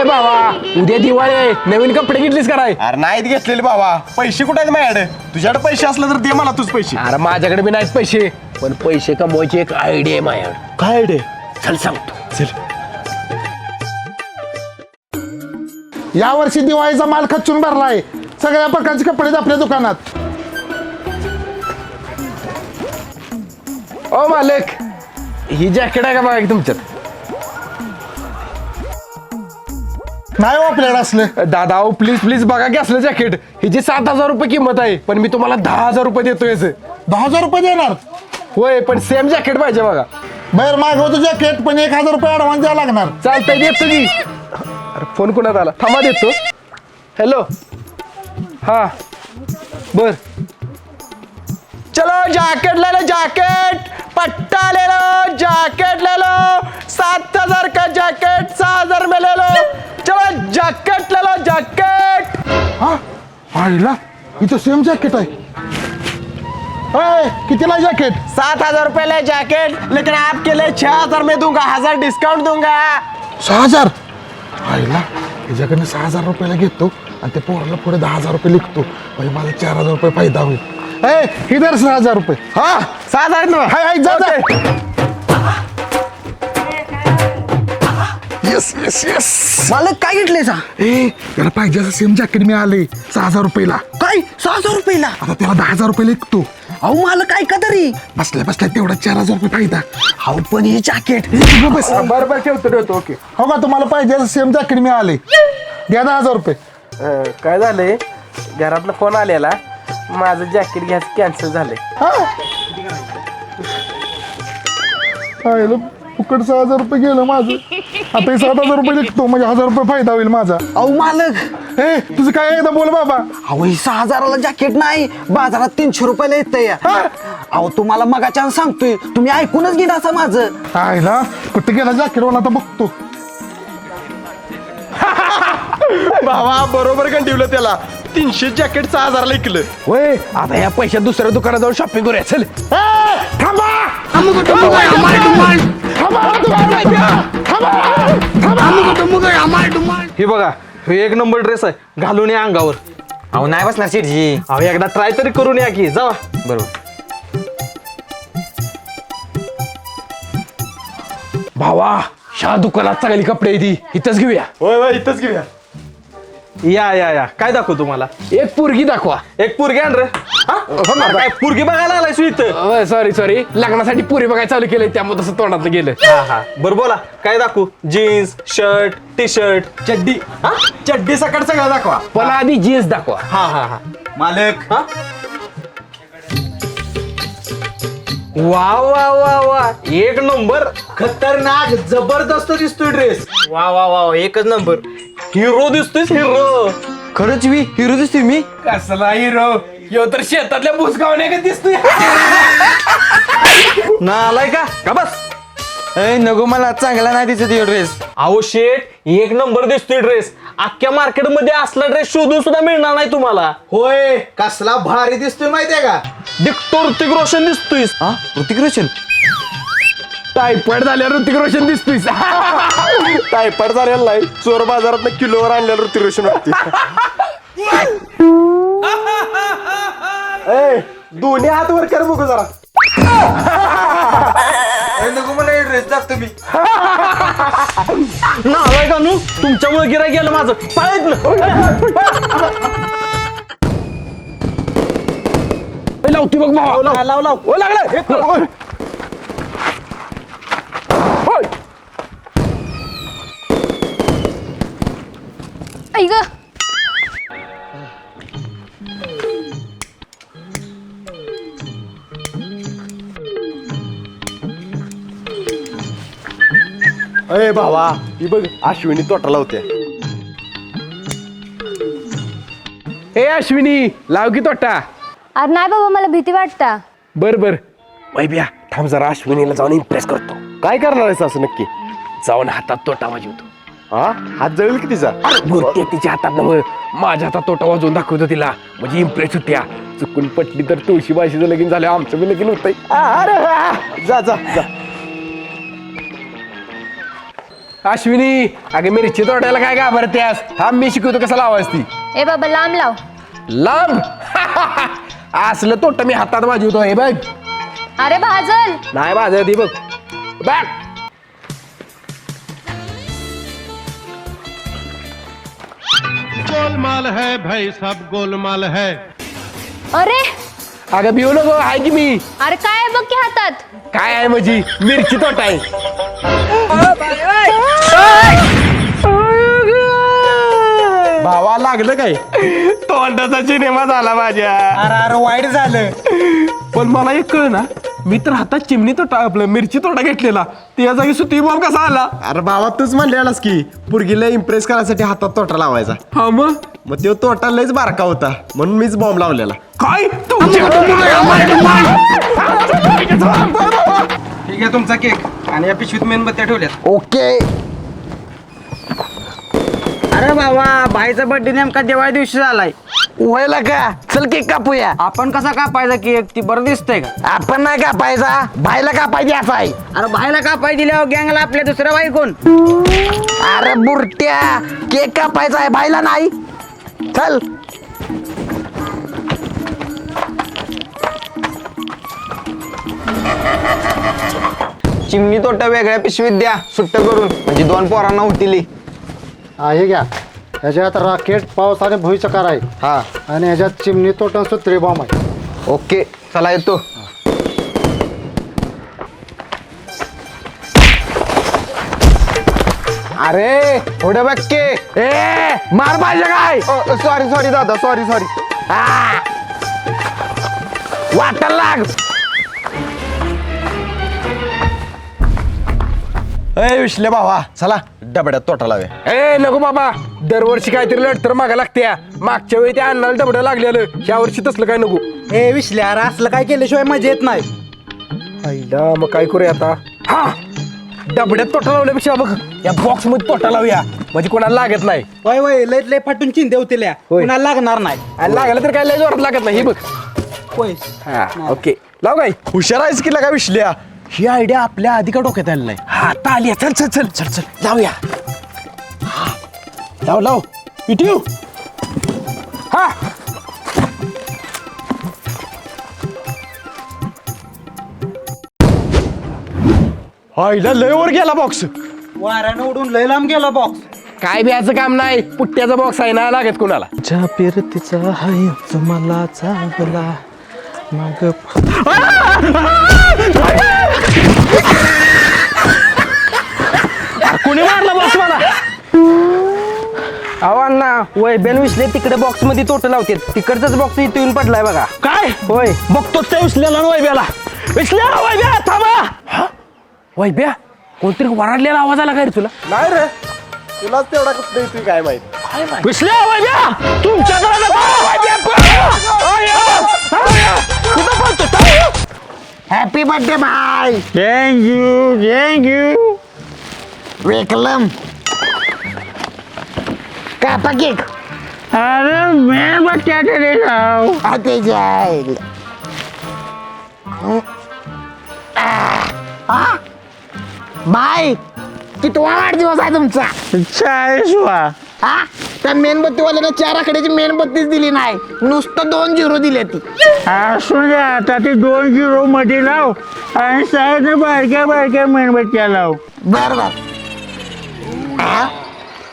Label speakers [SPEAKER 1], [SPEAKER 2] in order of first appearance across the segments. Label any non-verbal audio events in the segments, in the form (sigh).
[SPEAKER 1] ए बाबा. उद्या दिवाळी आहे. नवीन कपडे घेतलीस का नाही?
[SPEAKER 2] अरे नाहीत घेतलेले बाबा. पैसे कुठे आहेत माझ्याकडे? तुझ्याकडे पैसे असले तर दे मला तुझ पैसे.
[SPEAKER 1] अरे माझ्याकडे बी नाहीत पैसे. पण पैसे कमवायची एक आयडिया आहे माझ्याकडे.
[SPEAKER 2] काय रे
[SPEAKER 1] चल सांगतो
[SPEAKER 2] चल.
[SPEAKER 3] यावर्षी दिवाळीचा माल खच्चून भरलाय. सगळ्या प्रकारचे कपडे आहेत आपल्या दुकानात.
[SPEAKER 1] ओ मालक ही जॅकेट आहे का बघा की तुमच्यात?
[SPEAKER 3] नाही हो आपल्याकडे असले.
[SPEAKER 1] दादा ओ प्लीज प्लीज बघा की असलं जॅकेट हिची सात हजार रुपये किंमत आहे पण मी तुम्हाला दहा हजार रुपये देतोय याचं.
[SPEAKER 3] दहा हजार रुपये देणार?
[SPEAKER 1] होय पण सेम जॅकेट पाहिजे बघा.
[SPEAKER 3] बाहेर मागवतो जॅकेट पण एक हजार रुपये ऍडव्हान्स द्यावा लागणार.
[SPEAKER 1] चालतंय देतो की. अरे फोन कुणात आला? थांबा देतो. हॅलो हा. बर. चलो जैकेट ले लो जैकेट पट्टा ले लो जैकेट ले लो.
[SPEAKER 3] आईला इथं सेम जॅकेट आहे. कितीला जॅकेट
[SPEAKER 1] सात हजार रुपए ले जैकेट लेकिन आपके लिए छह हजार में दूंगा. हजार डिस्काउंट दूंगा.
[SPEAKER 3] सहा हजार? आईला ह्याच्याकडनं सहा हजार रुपयाला घेतो आणि ते पोराला पुढे दहा हजार रुपये लिखतो. म्हणजे मला चार हजार रुपये फायदा होईल. ए इधर सहा हजार रुपये.
[SPEAKER 1] हा? सहा हजार
[SPEAKER 3] हाय हाय जा जा. येस येस येस
[SPEAKER 4] मालक काय घेतले सा?
[SPEAKER 3] ए त्याला पाहिजे असं सेम जॅकेट मिळाले सहा हजार रुपयाला.
[SPEAKER 4] काय? सहा हजार रुपयाला?
[SPEAKER 3] आता त्याला दहा हजार रुपये लिखतो.
[SPEAKER 4] अहो मालक ऐका तरी.
[SPEAKER 3] बसल्या बसल्या तेवढा चार हजार रुपये फायदा.
[SPEAKER 4] अहो पण हे जॅकेट
[SPEAKER 3] बस
[SPEAKER 1] बरं बरं ठेवतो ठेवतो ओके.
[SPEAKER 3] हो का तुम्हाला पाहिजे असं सेम जॅकेट मिळाले. द्या दहा हजार रुपये.
[SPEAKER 1] अं, काय झालंय? घरातला फोन आलेला. माझं जॅकेट घ्यायचं कॅन्सल झालंय.
[SPEAKER 3] हा? फुकट सहा हजार रुपये गेलं माझं. आता हे सात हजार रुपये लिखतो म्हणजे हजार रुपये फायदा होईल माझा.
[SPEAKER 4] अहो मालक!
[SPEAKER 3] ए तुझं काय एकदा बोल बाबा.
[SPEAKER 4] अहो ही सहा हजाराला जॅकेट नाही बाजारात तीनशे रुपयाला येतंय. अहो तुम्हाला मगाच्या सांगतोय तुम्ही ऐकूनच घेत असं माझं.
[SPEAKER 3] आईला कुठे गेला जॅकेट वाला? आता बघतो.
[SPEAKER 2] भावा बरोबर कंटिवलं त्याला. तीनशे जॅकेट सहा हजारला ऐकलं
[SPEAKER 1] होय आता या पैशात दुसऱ्या दुकानात जाऊन शॉपिंग करूया. चल.
[SPEAKER 5] हे बघा हे एक नंबर ड्रेस आहे. घालून या अंगावर.
[SPEAKER 6] अहो नाही बसणार शेटजी
[SPEAKER 5] अहो एकदा ट्राय तरी करून या की. जावा.
[SPEAKER 6] बरोबर.
[SPEAKER 1] भावा ह्या दुकानात चांगली कपडे ती इथंच घेऊया.
[SPEAKER 2] होय होय इथंच घेऊया.
[SPEAKER 5] या या या. काय दाखवू तुम्हाला?
[SPEAKER 1] एक पोरगी दाखवा.
[SPEAKER 5] एक पुरगी आण रे. हा? अरे काय पुरगी बघायला आलाय तू इथं?
[SPEAKER 1] सॉरी सॉरी लग्नासाठी पुरी बघायला चालू केलंय त्यामुळे तसं तोंडात गेलं.
[SPEAKER 5] हा हा. बरं बोला. काय दाखवू? जीन्स शर्ट टी शर्ट
[SPEAKER 2] चड्डी. हा? चड्डी सकट सगळं दाखवा.
[SPEAKER 1] पण आधी जीन्स दाखवा.
[SPEAKER 5] हा हा हा.
[SPEAKER 2] मालक.
[SPEAKER 5] हा? वा वा वा वा. एक नंबर. खतरनाक जबरदस्त दिसतोय ड्रेस
[SPEAKER 6] वा वा वा. एकच नंबर.
[SPEAKER 5] हिरो दिसतोय हिरो.
[SPEAKER 6] खरंच मी हिरो दिसतोय मी?
[SPEAKER 1] कसला हिरो? यो तर शेतातल्या भुसगावण्या का दिसतोय?
[SPEAKER 5] ना आलाय का? का बस?
[SPEAKER 6] ए नको मला चांगला नाही दिसत ड्रेस
[SPEAKER 5] अहो शेट एक नंबर दिसतोय ड्रेस अख्ख्या मार्केटमध्ये असला ड्रेस शोधून सुद्धा मिळणार नाही तुम्हाला.
[SPEAKER 2] होय कसला भारी दिसतोय माहितीये का?
[SPEAKER 5] डिक्टो ऋतिक रोशन दिसतोय
[SPEAKER 6] हा? ऋतिक रोशन?
[SPEAKER 1] टायफॉइड झाल्यावर ऋतिक रोशन दिसतोय
[SPEAKER 2] टायफॉइड झालेला नाही चोर बाजारात किलोवर आणलेलं ऋतिक रोशन होती ए दोन्ही हात वर कर बघू जरा.
[SPEAKER 6] नको मला ड्रेस दाखतो मी
[SPEAKER 5] ना आलाय का नू तुमच्यामुळे गिरा गेलं माझं. पाळायत
[SPEAKER 1] लावती बघ भावा
[SPEAKER 5] लाव लाव.
[SPEAKER 1] ओ लागलं.
[SPEAKER 7] ऐक
[SPEAKER 2] अय भावा ही बघ अश्विनी तोटा लावते
[SPEAKER 1] ए अश्विनी लाव की तोटा.
[SPEAKER 7] अरे नाही बाबा मला भीती वाटता.
[SPEAKER 1] बर बर. वैभ्या थांब जरा अश्विनीला जाऊन इम्प्रेस करतो.
[SPEAKER 2] काय करणार आहेस असं नक्की?
[SPEAKER 1] जाऊन हातात तोटा वाजवतो.
[SPEAKER 2] हा? हात जळेल की तिचा?
[SPEAKER 1] मूर्ती तिच्या हातात नव. माझ्या हातात तोटा वाजवून दाखवतो तिला. म्हणजे इम्प्रेस होत्या. चुकून पटली तर तुळशी बाशीचं लगीन झालं. आमचं बी लगीन होतंय.
[SPEAKER 2] अरे वा. जा जा जा.
[SPEAKER 1] अश्विनी अगे मिरची तोडायला काय घाबरत्यास थांब मी शिकवतो कसं लावायच ती.
[SPEAKER 7] ए बाबा लांब लाव.
[SPEAKER 1] लांब? (laughs) असलं तोट मी हातात वाजवतो हे बघ.
[SPEAKER 7] अरे भाजल.
[SPEAKER 1] नाही माझं ती बघ. बघ
[SPEAKER 8] गोलमाल है भाई सब गोलमाल है।
[SPEAKER 7] अरे!
[SPEAKER 1] अगं भिऊ नको आहे की मी?
[SPEAKER 7] अरे काय आहे बघ की हातात?
[SPEAKER 1] काय आहे माझी? मिरची तोट आहे. भावा लागलं काय? तोंडाचा सिनेमा झाला माझ्या.
[SPEAKER 9] अरे अरे वाईट झालं.
[SPEAKER 1] पण मला एक कळ ना मी तर हातात चिमणी तोटा आपलं मिरची तोटा घेतलेला. त्या जागी सुती बॉम्ब कसा आला?
[SPEAKER 2] अरे बाबा तूच म्हणलेलास की पुरगीला इम्प्रेस करायसाठी हातात तोटा लावायचा.
[SPEAKER 1] हा मग?
[SPEAKER 2] मग तो तोटा लयच बारका होता म्हणून मीच बॉम्ब लावलेला.
[SPEAKER 1] काय?
[SPEAKER 10] ठीक आहे तुमचा केक. आणि या पिशवीत मेणबत्त्या ठेवल्यात.
[SPEAKER 4] ओके.
[SPEAKER 10] अरे बाबा भाईचा बर्थडे नेमका दिवाळी दिवशी झालाय.
[SPEAKER 4] व्हायला का? चल केक कापूया.
[SPEAKER 10] आपण कसा कापायचा केक ती बरं दिसतंय का?
[SPEAKER 4] आपण नाही कापायचा. भाईला कापायची असा आहे.
[SPEAKER 10] अरे भाईला कापाय दिल्यावर गँगला आपल्या दुसऱ्या बाई कोण?
[SPEAKER 4] अरे बुरट्या केक कापायचा आहे भाईला नाही. चल.
[SPEAKER 10] चिमणी तोटा वेगळ्या पिशवीत द्या सुट्ट करून. म्हणजे दोन पोरांना होतील
[SPEAKER 11] हा हे घ्या. ह्याच्यात राकेट पाऊस आणि भुईचकार आहे.
[SPEAKER 10] हा.
[SPEAKER 11] आणि ह्याच्यात चिमणी तोटण सुत्री बॉम्ब आहे.
[SPEAKER 10] ओके चला येतो.
[SPEAKER 1] अरे थोडं बघ के
[SPEAKER 4] ए मार पाहिजे काय?
[SPEAKER 10] सॉरी सॉरी दादा सॉरी सॉरी
[SPEAKER 4] वाटायला लाग.
[SPEAKER 2] अय विश्ले भावा चला डबड्यात तोटा लावे.
[SPEAKER 1] ए नको बाबा. दरवर्षी काहीतरी लढ तर मागा लागते मागच्या वेळी त्या अन्नाला डबडं लागलेलं. ह्या वर्षी तसलं काय नको.
[SPEAKER 9] ए विसल्या अरे असलं काय केल्याशिवाय मजा येत नाही.
[SPEAKER 1] आईला मग काय करूया आता? हा! डबड्यात तोटा लावल्यापेक्षा बघ या बॉक्समध्ये तोटा लावूया. म्हणजे कोणाला लागत नाही.
[SPEAKER 9] वय वय लय लय फाटून चिंते होतील कुणाला लागणार नाही.
[SPEAKER 1] आणि लागलं तर काय लय जोरात लागत नाही हे बघ.
[SPEAKER 9] होय.
[SPEAKER 1] हा ओके. लाव काय
[SPEAKER 2] हुशार आहेस की का विश्ल्या? ही आयडिया आपल्या आधी का डोक्यात आली नाही?
[SPEAKER 1] हा आता आली चल चल चल चल चल. लावूया. हा. लाव लाव पिटू हा
[SPEAKER 2] आईला लय वर गेला बॉक्स
[SPEAKER 9] वाऱ्यानं उडून लय लांब गेला बॉक्स
[SPEAKER 1] काय ब्याचं काम नाही पुट्ट्याचा बॉक्स आहे ना लागत कुणाला
[SPEAKER 9] ज्या पिरतीचा हाय मला चांगला मग
[SPEAKER 1] कुणी मारला बॉक्स मला
[SPEAKER 10] अहो अण्णा वैबेन विसले तिकडे बॉक्समध्ये तोट लावते तिकडचाच बॉक्स इथे येऊन पडलाय बघा.
[SPEAKER 1] काय?
[SPEAKER 10] होय.
[SPEAKER 1] बघतो त्या विसल्याला वैब्याला विसल्या वैब्या थांबा. वैब्या कोणतरी वराडलेला आवाज आला काय रे तुला?
[SPEAKER 2] नाही रे. तुलाच तेवढा कुठं येतोय काय माहीत?
[SPEAKER 1] विसल्या वैब्या तुमच्याकडे नको. वैब्या, पळ. अय्यो, अय्यो. कुठं पळतो? थांब.
[SPEAKER 4] हॅपी बर्थडे भाई
[SPEAKER 11] थँक्यू थँक्यू
[SPEAKER 4] वेकलम कापा केक
[SPEAKER 11] अरे मी बच्चाचे दे जाऊ
[SPEAKER 4] आता जाईल बाय कितवा वाढदिवस आहे तुमचा
[SPEAKER 11] चाळीसवा
[SPEAKER 4] हा त्या मेणबत्तीवाल्याने चार आकड्याची मेणबत्तीच दिली नाही नुसतं दोन झिरो दिले ती
[SPEAKER 11] असू द्या आता ते दोन झिरो मध्ये लाव आणि साईडने बारक्या बारक्या मेणबत्त्या लाव
[SPEAKER 4] बर बर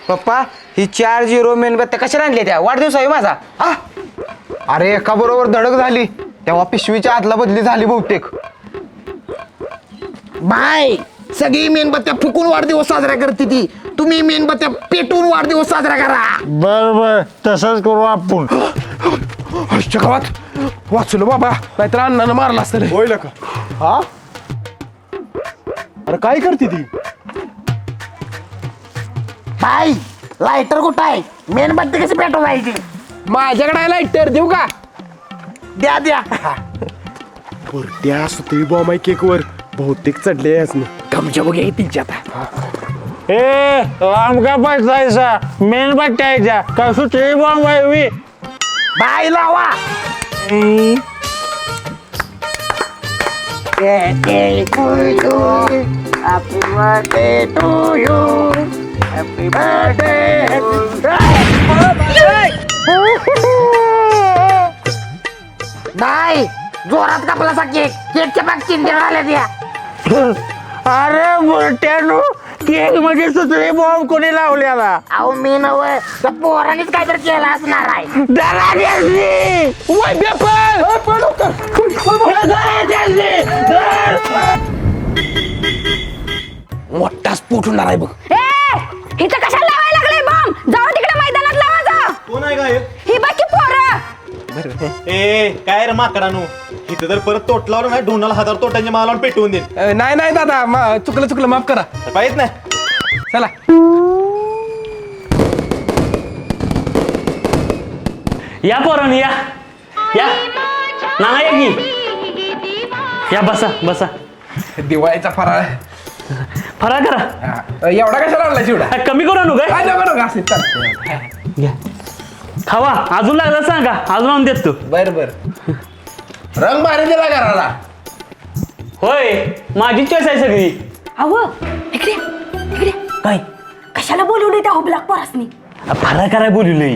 [SPEAKER 10] पप्पा ही चार झिरो मेणबत्त्या कशा आणल्या त्या? वाढदिवस आहे माझा. हा? अरे एका बरोबर धडक झाली. तेव्हा पिशवीच्या आदला बदली झाली बहुतेक.
[SPEAKER 4] बाय! सगळी मेणबत्त्या फुकून वाढदिवस साजरा करते ती. तुम्ही मेणबत्त्या पेटून वाढदिवस साजरा करा.
[SPEAKER 11] बर बर. तसंच करू आपण.
[SPEAKER 1] गावात. वाचलो बाबा. नाहीतर अण्णानं मारला असतं रे.
[SPEAKER 2] होईल का? हा? अरे काय करते ती?
[SPEAKER 4] बाय! लायटर कुठं आहे? मेणबत्ती कशी पेटवायची?
[SPEAKER 1] माझ्याकडे आहे लाईटर देऊ का?
[SPEAKER 4] द्या द्या.
[SPEAKER 2] त्या सुतळी बॉम्ब आहे केकवर. बहुतेक चढले यासनी
[SPEAKER 1] गमच्या बघ तिच्या आता.
[SPEAKER 11] ए लांब का बसायचा मेणबत्त्याच्या का सुत्री बॉम्ब आहे
[SPEAKER 4] बाय लावा.
[SPEAKER 12] नाही जोरात कापला केक केकच्या पाक चिंध्या आल्या द्या
[SPEAKER 6] अरे बुरट्यानो केकमध्ये सुतळे बॉम्ब कोणी लावल्याला
[SPEAKER 12] अहो मी नव त्या पोरानेच काहीतरी केलं असणार आहे.
[SPEAKER 1] मोठा स्फोट होणार आहे बघ.
[SPEAKER 13] इथं कशाला लावायला लागलाय बॉम्ब? जाऊ तिकडे मैदानात लावा जा.
[SPEAKER 6] कोण आहे काय
[SPEAKER 13] ही बाकी पोरं.
[SPEAKER 6] ए काय रे माकडानू? इथं जर परत तोट लावलं नाही ढोनाला हजार तोट्यांच्या माला लावून पेटवून देईन.
[SPEAKER 1] अ, नाही नाही दादा मा- चुकलं चुकलं माफ करा.
[SPEAKER 6] पाहिजे नाही
[SPEAKER 1] चला.
[SPEAKER 14] या पोरांनी या. या. नाना या की या बसा बसा.
[SPEAKER 1] दिवाळीचा फराळ (laughs)
[SPEAKER 14] फराळ करा.
[SPEAKER 1] हा. एवढा कशाला आणला चिवडा?
[SPEAKER 14] कमी करू आणू काय?
[SPEAKER 1] काय नको नको असेल चालतंय.
[SPEAKER 14] घ्या. खावा. अजून लागला सांगा. अजून आणून देतो
[SPEAKER 1] बर बर. रंग भारी दिला घराला.
[SPEAKER 14] होय माझी चॉईस आहे सगळी.
[SPEAKER 13] अव इकडे इकडे.
[SPEAKER 14] काय?
[SPEAKER 13] कशाला बोलवले त्या हुबलाक पोरासनी?
[SPEAKER 14] फराळ कराय बोललोय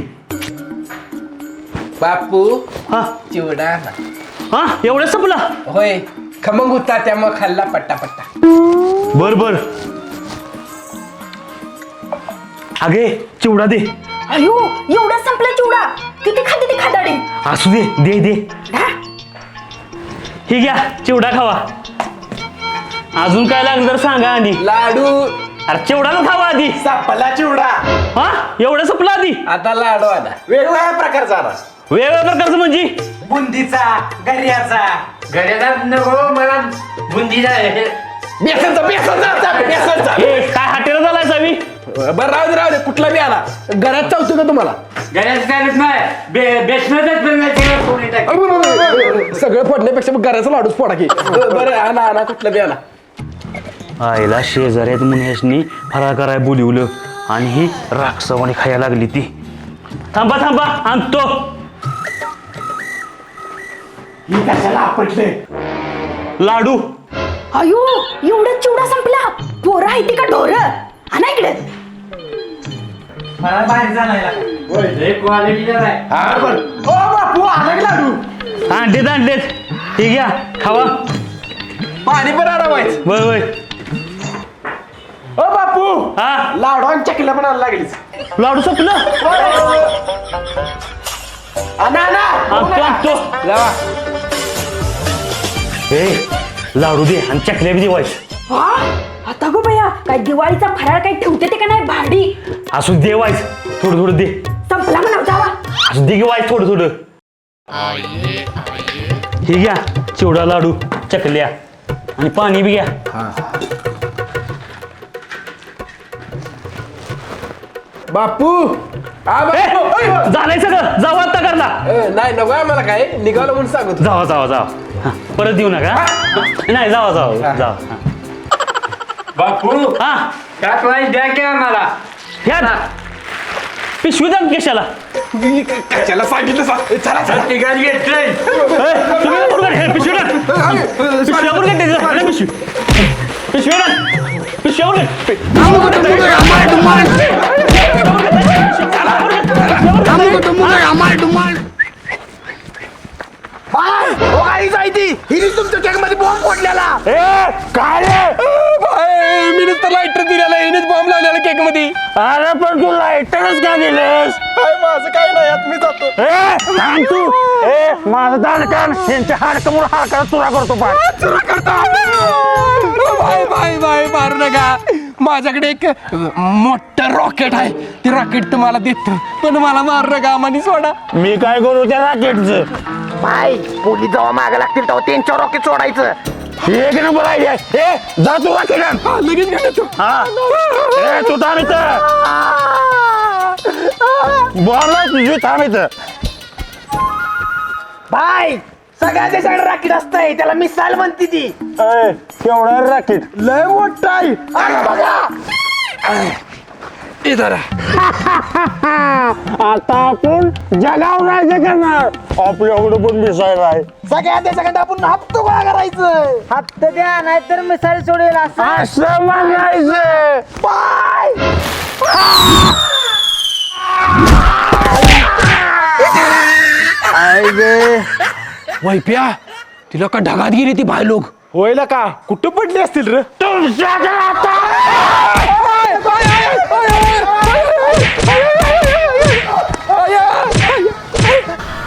[SPEAKER 1] बापू
[SPEAKER 14] हा.
[SPEAKER 1] चिवडा आणा.
[SPEAKER 14] हा एवढं संपला.
[SPEAKER 1] होय खमंग होता त्यामुळे खाल्ला पट्टा पट्टा
[SPEAKER 14] बर बर. अगे चिवडा दे.
[SPEAKER 13] अयो एवढा संपला चिवडा. किती खाते ती खादाडी?
[SPEAKER 14] असू दे दे दे. ही? घ्या चिवडा खावा. अजून काय लागलं तर सांगा आधी.
[SPEAKER 1] लाडू.
[SPEAKER 14] अरे चिवडा तर खावा आधी.
[SPEAKER 6] सापला चिवडा.
[SPEAKER 14] हा? एवढं संपलं आधी?
[SPEAKER 1] आता लाडू आला.
[SPEAKER 6] वेगवेगळ्या प्रकारचा आला
[SPEAKER 14] वेगवेगळ्या प्रकारचं म्हणजे?
[SPEAKER 6] बुंदीचा गर्याचा
[SPEAKER 12] घरात नको मला बुंदीचा
[SPEAKER 1] बेसनचा बेसनचा बेसनचा
[SPEAKER 14] ए काय हाटेला झालाय सावी?
[SPEAKER 1] बरं राहू दे राहू दे कुठला बी आला घरात चावतो का तुम्हाला?
[SPEAKER 12] घरात काय नाही. बेसनच
[SPEAKER 1] अरे, बरं, बरं, बरं. सगळं फोडण्यापेक्षा मग घराचा लाडूच फोडा की. बरं आणा आणा कुठला बी आणा.
[SPEAKER 14] आईला शेजाऱ्यात मुनेशनी फराळ कराय बोलिवलं. आणि ही राक्षसवाणी खायला लागली ती. थांबा थांबा आणतो. लाडू.
[SPEAKER 13] अयो एवढा चिवडा संपला. पोरं आहे ती का ढोर? आणा इकडे.
[SPEAKER 6] मला बाहेर जाणार
[SPEAKER 12] क्वालिटीचा आहे
[SPEAKER 1] हा बरं. ओ बापू आला की लाडू?
[SPEAKER 14] आणलेत आणलेत हे घ्या खावा.
[SPEAKER 1] पाणी पण आणा व्हायचं
[SPEAKER 14] वय वय.
[SPEAKER 1] ओ बापू.
[SPEAKER 14] हा?
[SPEAKER 1] लाडू आणि चकल्या पण आणा लागलीच.
[SPEAKER 14] लाडू संपलं?
[SPEAKER 1] आणा आणा
[SPEAKER 14] आणतो आणतो.
[SPEAKER 1] लावा.
[SPEAKER 14] ए लाडू दे आणि चकल्या बी देवायच
[SPEAKER 13] हा? आता गो बया काय दिवाळीचा फराळ काय ठेवते ते का नाही भाडी?
[SPEAKER 14] असू देवायच थोडं थोडं दे.
[SPEAKER 13] संपला म्हणा जावा.
[SPEAKER 14] असू दे वाईच थोडं थोडं. हे घ्या चिवडा लाडू चकल्या. आणि पाणी बी घ्या.
[SPEAKER 1] बापू! हा
[SPEAKER 14] ए,
[SPEAKER 1] बापू ओय.
[SPEAKER 14] झालंय सगळं. जावा आता करला
[SPEAKER 1] ए, नाही नको आम्हाला काय? निघालो म्हणून सांगतो.
[SPEAKER 14] जावा जावा जावा. हा, परत देऊ नका. नाही जावा जावा जावा. हा.
[SPEAKER 12] बापू
[SPEAKER 14] हा.
[SPEAKER 12] काय प्राईस द्या की आम्हाला?
[SPEAKER 14] घ्या. ना पिशवी द्या ना केशाला?
[SPEAKER 1] कशाला सांगितलं सांग चला चला.
[SPEAKER 12] ठिकाण घेतलंय.
[SPEAKER 14] ए, तुम्ही वर काढ, हे. पिशवी. पिशवी. त्याचं. नाही, पिशवी पिशवी
[SPEAKER 1] मी नुसतं लाईटर दिलेला हिनेच बॉम्ब लावलेला केकमध्ये.
[SPEAKER 14] अरे पण तू लाईटरच का दिलंस?
[SPEAKER 1] माझं काय नाही आत मी जातो.
[SPEAKER 14] ए थांब तू. ए माझं दांडकान यांच्या हाडकमुळे हाडकाला तुरा करतो पाय
[SPEAKER 1] बाय बाय बाय मारू नका. माझ्याकडे एक मोठं रॉकेट आहे. ते रॉकेट तुम्हाला देतो पण मला मारू नका आम्हाला सोडा.
[SPEAKER 14] मी काय करू त्या रॉकेटचं
[SPEAKER 12] बाय पोलीस जेव्हा मागे लागतील तेव्हा त्यांच्यावर रॉकेट सोडायचं.
[SPEAKER 14] एक नंबर आयडिया ए जा तू.
[SPEAKER 1] हा, लगेच घेतो
[SPEAKER 14] हा. ए तू थांब इथं. बोला तुझी थांब इथं.
[SPEAKER 12] बाय सगळ्या देशाकडे राखीट असतंय. त्याला मिसाईल म्हणते ती.
[SPEAKER 14] केवढा रॉकेट
[SPEAKER 1] लय मोठा आहे.
[SPEAKER 12] अरे बघा.
[SPEAKER 1] ए जरा (laughs)
[SPEAKER 11] आता आपण जगावर राहायचं करणार. आपल्याकडे पण मिसाईल आहे.
[SPEAKER 9] सगळ्या देशाकडे आपण हप्तो गोळा करायचं
[SPEAKER 4] हप्ते द्या नाहीतर मिसाईल सोडेल असं
[SPEAKER 11] असं म्हणायचं पाय
[SPEAKER 1] वैप्या तिला का ढगात गेली ती भाई लोक
[SPEAKER 2] होईल का? कुठं पडली असतील रे?